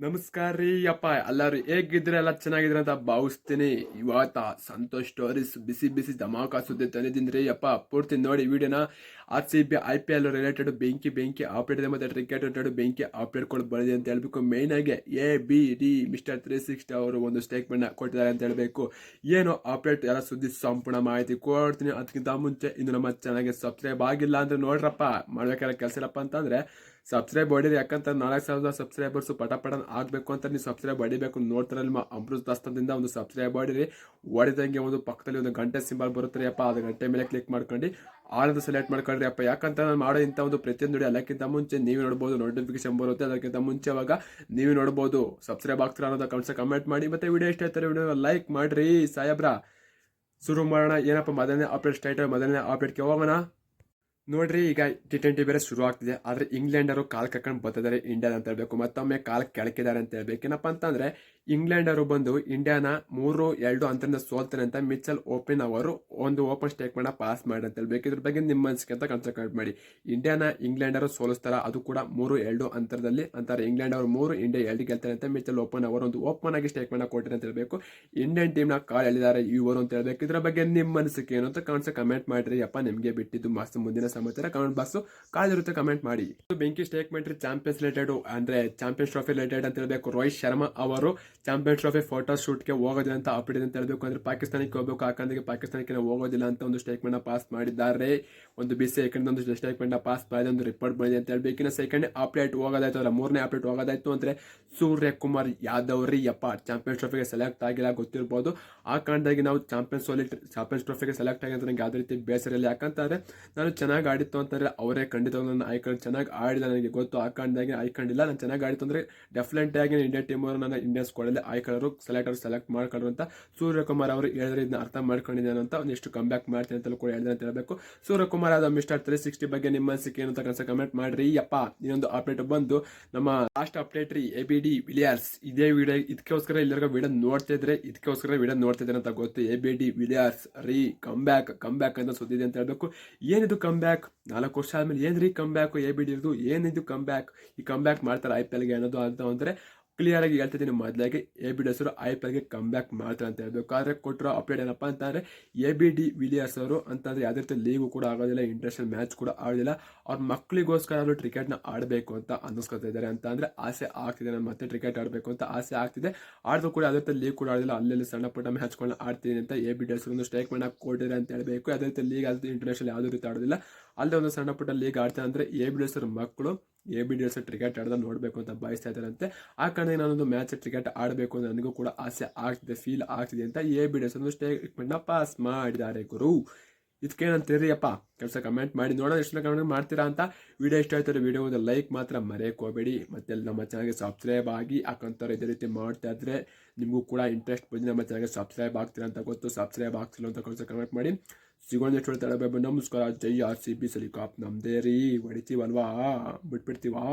ನಮಸ್ಕಾರ ರೀ, ಅಪ್ಪ. ಎಲ್ಲರೂ ಹೇಗಿದ್ರೆ ಎಲ್ಲ ಚೆನ್ನಾಗಿದ್ರೆ ಅಂತ ಭಾವಿಸ್ತೀನಿ. ಇವತ್ತ ಸಂತೋಷ್ ಸ್ಟೋರೀಸ್ ಬಿಸಿ ಬಿಸಿ ಧಮಾಕ ಸುದ್ದಿ ತಂದಿದ್ದೀನಿ ಅಪ್ಪ. ಪೂರ್ತಿ ನೋಡಿ, ವಿಡಿಯೋನ R C B, I P L related ಬೆಂಕಿ ಬೆಂಕಿ ಅಪ್ಡೇಟ್ ಇದೆ ಮತ್ತು ಕ್ರಿಕೆಟ್ ರಿಲೇಟೆಡ್ ಬೆಂಕಿ ಅಪ್ಡೇಟ್ಗಳು ಬಂದಿದೆ ಅಂತ ಹೇಳಬೇಕು. ಮೇನ್ ಆಗಿ A B D mister three sixty ಅವರು ಒಂದು ಸ್ಟೇಟ್ಮೆಂಟ್ ಕೊಟ್ಟಿದ್ದಾರೆ ಅಂತ ಹೇಳಬೇಕು. ಏನು ಅಪ್ಡೇಟ್ ಎಲ್ಲ ಸುದ್ದಿ ಸಂಪೂರ್ಣ ಮಾಹಿತಿ ಕೊಡ್ತೀನಿ. ಅದಕ್ಕಿಂತ ಮುಂಚೆ ಇನ್ನು ನಮ್ಮ ಚೆನ್ನಾಗಿ ಸಬ್ಸ್ಕ್ರೈಬ್ ಆಗಿಲ್ಲ ಅಂದ್ರೆ ನೋಡ್ರಪ್ಪ ಮಾಡ್ಬೇಕಾದ್ರೆ ಕೆಲಸ ಇಲ್ಲಪ್ಪ ಅಂತಂದ್ರೆ ಸಬ್ಸ್ಕ್ರೈಬ್ ಹೊಡೀರಿ ಯಾಕಂತ ನಾಲ್ಕು ಸಾವಿರದ ಸಬ್ಸ್ಕ್ರೈಬರ್ಸು ಪಟ ಪಟನ್ ಆಗಬೇಕು ಅಂತ ನೀವು ಸಬ್ಸ್ಕ್ರೈಬ್ ಹೊಡಿಬೇಕು ನೋಡ್ತಾರೆ ನಿಮ್ಮ ಅಮೃತ ದಸ್ತದಿಂದ ಒಂದು ಸಬ್ಸ್ಕ್ರೈಬ್ ಹೊಡೀರಿ ಹೊಡಿದಂಗೆ ಒಂದು ಪಕ್ಕದಲ್ಲಿ ಒಂದು ಗಂಟೆ ಸಿಂಬಲ್ ಬರುತ್ತೆ ಅಪ್ಪ. ಅದು ಗಂಟೆ ಮೇಲೆ ಕ್ಲಿಕ್ ಮಾಡ್ಕೊಂಡು ಅಂತ ಸೆಲೆಕ್ಟ್ ಮಾಡ್ಕೊಳ್ರಿ ಅಪ್ಪ. ಯಾಕಂತ ನಾನು ಮಾಡೋ ಇಂಥ ಒಂದು ಪ್ರತಿಯೊಂದು ನೋಡಿ ಅಲ್ಲಕ್ಕಿಂತ ಮುಂಚೆ ನೀವು ನೋಡ್ಬೋದು ನೋಟಿಫಿಕೇಶನ್ ಬರುತ್ತೆ. ಅದಕ್ಕಿಂತ ಮುಂಚೆ ಅವಾಗ ನೀವು ನೋಡ್ಬೋದು. ಸಬ್ಸ್ಕ್ರೈಬ್ ಆಗ್ತಾರೆ ಅನ್ನೋದು ಕಮೆಂಟ್ಸ್ ಕಮೆಂಟ್ ಮಾಡಿ. ಮತ್ತೆ ವಿಡಿಯೋ ಇಷ್ಟ ಆಯ್ತಾರೆ ವಿಡಿಯೋ ಲೈಕ್ ಮಾಡಿರಿ. ಸಾಯಬ್ರ ಶುರು ಮಾಡೋಣ. ಏನಪ್ಪ, ಮೊದಲನೇ ಅಪ್ಡೇಟ್ ಸ್ಟೈಟ್ ಮೊದಲನೇ ಅಪ್ಡೇಟ್ಗೆ ಹೋಗೋಣ. ನೋಡ್ರಿ, ಈಗ ಟಿ ಟ್ವೆಂಟಿ ಬೇರೆ ಶುರು ಆಗ್ತಿದೆ. ಆದರೆ ಇಂಗ್ಲೆಂಡರು ಕಾಲು ಕರ್ಕೊಂಡು ಬರ್ತಿದ್ದಾರೆ ಇಂಡಿಯಾದ ಅಂತ ಹೇಳ್ಬೇಕು. ಮತ್ತೊಮ್ಮೆ ಕಾಲು ಕೆಳಕಿದ್ದಾರೆ ಅಂತ ಹೇಳ್ಬೇಕು. ಏನಪ್ಪ ಅಂತಂದ್ರೆ ಇಂಗ್ಲೆಂಡರು ಬಂದು ಇಂಡಿಯಾನ ಮೂರು, ಎರಡು ಅಂತರಿಂದ ಸೋಲ್ತಾರೆ ಅಂತ ಮಿಚಲ್ ಓಪನ್ ಅವರು ಒಂದು ಓಪನ್ ಸ್ಟೇಟ್ಮೆಂಟ್ನ ಪಾಸ್ ಮಾಡಿ ಅಂತ ಹೇಳ್ಬೇಕು. ಇದ್ರ ಬಗ್ಗೆ ನಿಮ್ಮ ಅನಿಸಿಕೆ ಅಂತ ಕನ್ಸಲ್ಟ್ ಮಾಡಿ. ಇಂಡಿಯಾನ ಇಂಗ್ಲೆಂಡರು ಸೋಲಿಸ್ತಾರ? ಅದು ಕೂಡ ಮೂರು, ಎರಡು ಅಂತರದಲ್ಲಿ ಅಂತಾರೆ. ಇಂಗ್ಲೆಂಡ್ ಅವರು ಮೂರು ಇಂಡಿಯಾ ಎರಡು ಗೆಲ್ತಾರೆ ಅಂತ ಮಿಚಲ್ ಓಪನ್ ಅವರು ಒಂದು ಓಪನ್ ಆಗಿ ಸ್ಟೇಟ್ಮೆಂಟ್ನ ಕೊಟ್ಟರೆ ಅಂತ ಹೇಳ್ಬೇಕು. ಇಂಡಿಯನ್ ಟೀಮ್ನ ಕಾಲ್ ಎಲ್ಲಿದ್ದಾರೆ ಇವರು ಅಂತ ಹೇಳ್ಬೇಕು. ಇದ್ರ ಬಗ್ಗೆ ನಿಮ್ಮ ಅನಿಸಿಕೆ ಏನು ಅಂತ ಕಾಣಿಸ ಕಮೆಂಟ್ ಮಾಡಿರಿ. ಅಪ್ಪ ನಿಮಗೆ ಬಿಟ್ಟಿದ್ದು ಮಸ್ತ್ ಮುಂದಿನ ಸಮಾಚಾರ ಕಮೆಂಟ್ ಬಾಕ್ಸ್ ಕಾದಿರುತ್ತೆ ಕಮೆಂಟ್ ಮಾಡಿ. ಬೆಂಕಿ ಸ್ಟೇಟ್ಮೆಂಟ್ ಚಾಂಪಿಯನ್ಸ್ ರಿಲೇಟೆಡ್ ಅಂದ್ರೆ ಚಾಂಪಿಯನ್ಸ್ ಟ್ರೋಫಿ ರಿಲೇಟೆಡ್ ಅಂತ ಹೇಳಬೇಕು. ರೋಹಿತ್ ಶರ್ಮಾ ಅವರು ಚಾಂಪಿಯನ್ಸ್ ಟ್ರೋಫಿ ಫೋಟೋ ಶೂಟ್ಗೆ ಹೋಗೋದಿಲ್ಲ ಅಂತ ಅಪ್ಡೇಟ್ ಅಂತ ಹೇಳಬೇಕು. ಅಂದ್ರೆ ಪಾಕಿಸ್ತಾನಕ್ಕೆ ಹೋಗಬೇಕು. ಹಾಕಂದ್ರೆ ಪಾಕಿಸ್ತಾನಕ್ಕೆ ಹೋಗೋದಿಲ್ಲ ಅಂತ ಒಂದು ಸ್ಟೇಟ್ಮೆಂಟ್ ಪಾಸ್ ಮಾಡಿದ್ದಾರೆ. ಒಂದು ಬಿ ಸೆಕೆಂಡ್ ಒಂದು ಸ್ಟೇಟ್ಮೆಂಟ್ ಪಾಸ್ ಮಾಡಿದೆ. ಒಂದು ರಿಪೋರ್ಟ್ ಬಂದಿದೆ ಅಂತ ಹೇಳಬೇಕು. ಇನ್ನು ಸೆಕೆಂಡ್ ಅಪ್ಡೇಟ್ ಹೋಗೋದಾಯ್ತು ಅಂದ್ರೆ ಮೂರನೇ ಅಪ್ಡೇಟ್ ಹೋಗೋದಾಯ್ತು ಅಂದ್ರೆ ಸೂರ್ಯಕುಮಾರ್ ಯಾದವ್ ರೀ. ಯಪ್ಪ ಚಾಂಪಿಯನ್ಸ್ ಟ್ರೋಫಿಗೆ ಸೆಲೆಕ್ಟ್ ಆಗಿಲ್ಲ ಗೊತ್ತಿರ್ಬೋದು. ಆ ಕಾರಣದಾಗಿ ನಾವು ಚಾಂಪಿಯನ್ಸ್ ಚಾಂಪಿಯನ್ ಚಾಂಪಿಯನ್ಸ್ ಟ್ರೋಫಿಗೆ ಸೆಲೆಕ್ಟ್ ಆಗಿ ಅಂತ ನಂಗೆ ಯಾವುದೇ ರೀತಿ ಬೇಸರ ಇಲ್ಲ. ಯಾಕಂತಂದ್ರೆ ನಾನು ಚೆನ್ನಾಗಿ ಆಡಿತ್ತು ಅಂತಂದ್ರೆ ಅವರೇ ಖಂಡಿತ ನನ್ನ ಆಯ್ಕೊಂಡು ಚೆನ್ನಾಗಿ ಆಡಿಲ್ಲ, ನನಗೆ ಗೊತ್ತು ಆ ಕಾರಣದಾಗಿ ಆಯ್ಕೊಂಡಿಲ್ಲ ನಾನು ಚೆನ್ನಾಗಿ ಆಡಿತ್ತು ಅಂದರೆ ಡೆಫಿನೆಟ್ ಆಗಿ ಇಂಡಿಯಾ ಟೀಮ್ ಅವರು ನನ್ನ ಇಂಡಿಯನ್ ಸ್ಕ್ವಾಡಲ್ಲಿ ಆಯ್ಕೊಳ್ಳೋರು ಸೆಲೆಕ್ಟರ್ ಸೆಲೆಕ್ಟ್ ಮಾಡ್ಕೊಂಡ್ರು ಅಂತ ಸೂರ್ಯಕುಮಾರ್ ಅವರು ಹೇಳಿದ್ರೆ. ಇದನ್ನ ಅರ್ಥ ಮಾಡ್ಕೊಂಡಿದ್ದಾನೆ ಅಂತ ಒಂದಿಷ್ಟು ಕಮ್ ಬ್ಯಾಕ್ ಮಾಡ್ತೀನಿ ಅಂತ ಕೂಡ ಹೇಳಿದೆ ಅಂತ ಹೇಳಬೇಕು. ಸೂರ್ಯಕುಮಾರ್ ಆದ ಮಿಸ್ಟರ್ ತ್ರೀ ಸಿಕ್ಸ್ಟಿ ಬಗ್ಗೆ ನಿಮ್ಮ ಅನಿಸಿಕೆ ಏನು ಕನಸ ಕಮೆಂಟ್ ಮಾಡ್ರಿ. ಯಪ್ಪ, ಇನ್ನೊಂದು ಅಪ್ಡೇಟ್ ಬಂದು ನಮ್ಮ ಲಾಸ್ಟ್ ಅಪ್ಡೇಟ್ ರೀ ಎ ಬಿ ಡಿ ವಿಲಿಯರ್ಸ್ ಇದೇ ವಿಡಿಯೋ ಇದಕ್ಕೋಸ್ಕರ ಎಲ್ಲರಿಗೂ ವಿಡಿಯೋ ನೋಡ್ತಿದ್ರೆ ಇದಕ್ಕೋಸ್ಕರ ವಿಡಿಯೋ ನೋಡ್ತಿದ್ರೆ ಅಂತ ಗೊತ್ತು. ಎ ಬಿ ಡಿ ವಿಲಿಯರ್ಸ್ ರೀ ಕಮ್ ಬ್ಯಾಕ್ ಕಮ್ ಬ್ಯಾಕ್ ಅಂತ ಸುದ್ದಿದೆ ಅಂತ ಹೇಳ್ಬೇಕು. ಏನಿದು ಕಮ್ ನಾಲ್ಕು ವರ್ಷ ಆದ್ಮೇಲೆ ಏನ್ರಿ ಕಮ್ ಬ್ಯಾಕ್ ಎ ಬಿ ಇರೋದು ಏನಿದು ಕಮ್ ಬ್ಯಾಕ್ ಈ ಕಮ್ ಬ್ಯಾಕ್ ಮಾಡ್ತಾರೆ ಐ ಪಿ ಎಲ್ಗೆ ಅನ್ನೋದು ಅಂತ ಅಂದ್ರೆ ಕ್ಲಿಯರ್ ಆಗಿ ಹೇಳ್ತಿದ್ದೀನಿ ಮೊದಲಾಗಿ ಎ ಬಿ ಡಿ ಅವರು ಐ ಪಿ ಎಲ್ಗೆ ಕಮ್ ಬ್ಯಾಕ್ ಮಾಡ್ತಾರೆ ಅಂತ ಹೇಳ್ಬೇಕು. ಆದರೆ ಕೊಟ್ಟಿರೋ ಅಪ್ಡೇಟ್ ಏನಪ್ಪ ಅಂತಂದರೆ ಎ ಬಿ ಡಿ ವಿಲಿಯರ್ಸ್ ಅವರು ಅಂತಂದರೆ ಯಾವುದೇ ರೀತಿ ಲೀಗು ಕೂಡ ಆಗೋದಿಲ್ಲ ಇಂಟರ್ನ್ಯಾಷನಲ್ ಮ್ಯಾಚ್ ಕೂಡ ಆಡೋದಿಲ್ಲ ಅವ್ರ ಮಕ್ಕಳಿಗೋಸ್ಕರ ಅವರು ಕ್ರಿಕೆಟ್ನ ಆಡಬೇಕು ಅಂತ ಅನ್ನಿಸ್ಕೊತಾ ಇದ್ದಾರೆ ಅಂತ ಅಂದರೆ ಆಸೆ ಆಗ್ತಿದೆ, ನಾನು ಮತ್ತೆ ಕ್ರಿಕೆಟ್ ಆಡಬೇಕು ಅಂತ ಆಸೆ ಆಗ್ತಿದೆ. ಆಡಿದ್ರು ಕೂಡ ಯಾವುದೇ ರೀತಿ ಲೀಗ್ ಕೂಡ ಆಡೋದಿಲ್ಲ ಅಲ್ಲೆಲ್ಲಿ ಸಣ್ಣ ಪುಟ್ಟ ಮ್ಯಾಚ್ಗಳನ್ನ ಆಡ್ತೀನಿ ಅಂತ ಎ ಬಿ ಡಿ ಒಂದು ಸ್ಟೇಟ್ಮೆಂಟ್ ಕೊಟ್ಟಿದ್ದಾರೆ ಅಂತ ಹೇಳಬೇಕು. ಯಾವುದೇ ರೀತಿ ಲೀಗ್ ಅದು ಇಂಟರ್ನ್ಯಾಷನಲ್ ಯಾವುದೇ ರೀತಿ ಆಡೋದಿಲ್ಲ, ಅಲ್ಲದೆ ಒಂದು ಸಣ್ಣ ಪುಟ್ಟ ಲೀಗ್ ಆಡ್ತಾರೆ ಅಂದರೆ ಎ ಬಿ ಡಿ ಮಕ್ಕಳು A B D S cricket ಆಡೋದನ್ನ ನೋಡಬೇಕು ಅಂತ ಬಯಸ್ತಾ ಇದ್ದಾರಂತೆ. ಆ ಕಾರಣ ನಾನೊಂದು ಮ್ಯಾಚ್ ಕ್ರಿಕೆಟ್ ಆಡಬೇಕು ಅಂತ ನನಗೂ ಕೂಡ ಆಸೆ ಆಗ್ತಿದೆ ಫೀಲ್ ಆಗ್ತಿದೆ ಅಂತ ಎ ಬಿ ಡಿ ಒಂದು ಪಾಸ್ ಮಾಡಿದ್ದಾರೆ ಗುರು. ಇದಕ್ಕೇನಂತೀರಿಯಪ್ಪ ಕೆಲಸ ಕಮೆಂಟ್ ಮಾಡಿ. ನೋಡೋಣ ಎಷ್ಟು ಕಮೆಂಟ್ ಮಾಡ್ತೀರಾ ಅಂತ ವಿಡಿಯೋ ಇಷ್ಟ ಆಯ್ತಾರೆ ವಿಡಿಯೋ ಒಂದು ಲೈಕ್ ಮಾತ್ರ ಮರೆಯೋಕೋಬೇಡಿ. ಮತ್ತೆ ನಮ್ಮ ಚಾನಲ್ಗೆ ಸಬ್ಸ್ಕ್ರೈಬ್ ಆಗಿ ಯಾಕಂತಾರೆ ಇದೇ ರೀತಿ ಮಾಡ್ತಾ ಇದ್ರೆ ನಿಮಗೂ ಕೂಡ ಇಂಟ್ರೆಸ್ಟ್ ಬಂದು ನಮ್ಮ ಚಾನಲ್ಗೆ ಸಬ್ಸ್ಕ್ರೈಬ್ ಆಗ್ತೀರಾ ಅಂತ ಗೊತ್ತು. ಸಬ್ಸ್ಕ್ರೈಬ್ ಆಗ್ತಿಲ್ಲ ಅಂತ ಕೆಲಸ ಕಮೆಂಟ್ ಮಾಡಿ. ಸಿಗೋಣ ಎಷ್ಟು ಹೇಳ್ತಾರೆ ನಮಸ್ಕಾರ. ಜೈ ಆರ್ ಸಿ ಬಿ ಸಲಿಕಾಪ್ ನಮ್ದೇ ರೀ. ಹೊಡಿತೀವಲ್ವಾ? ಬಿಟ್ಬಿಡ್ತೀವಾ?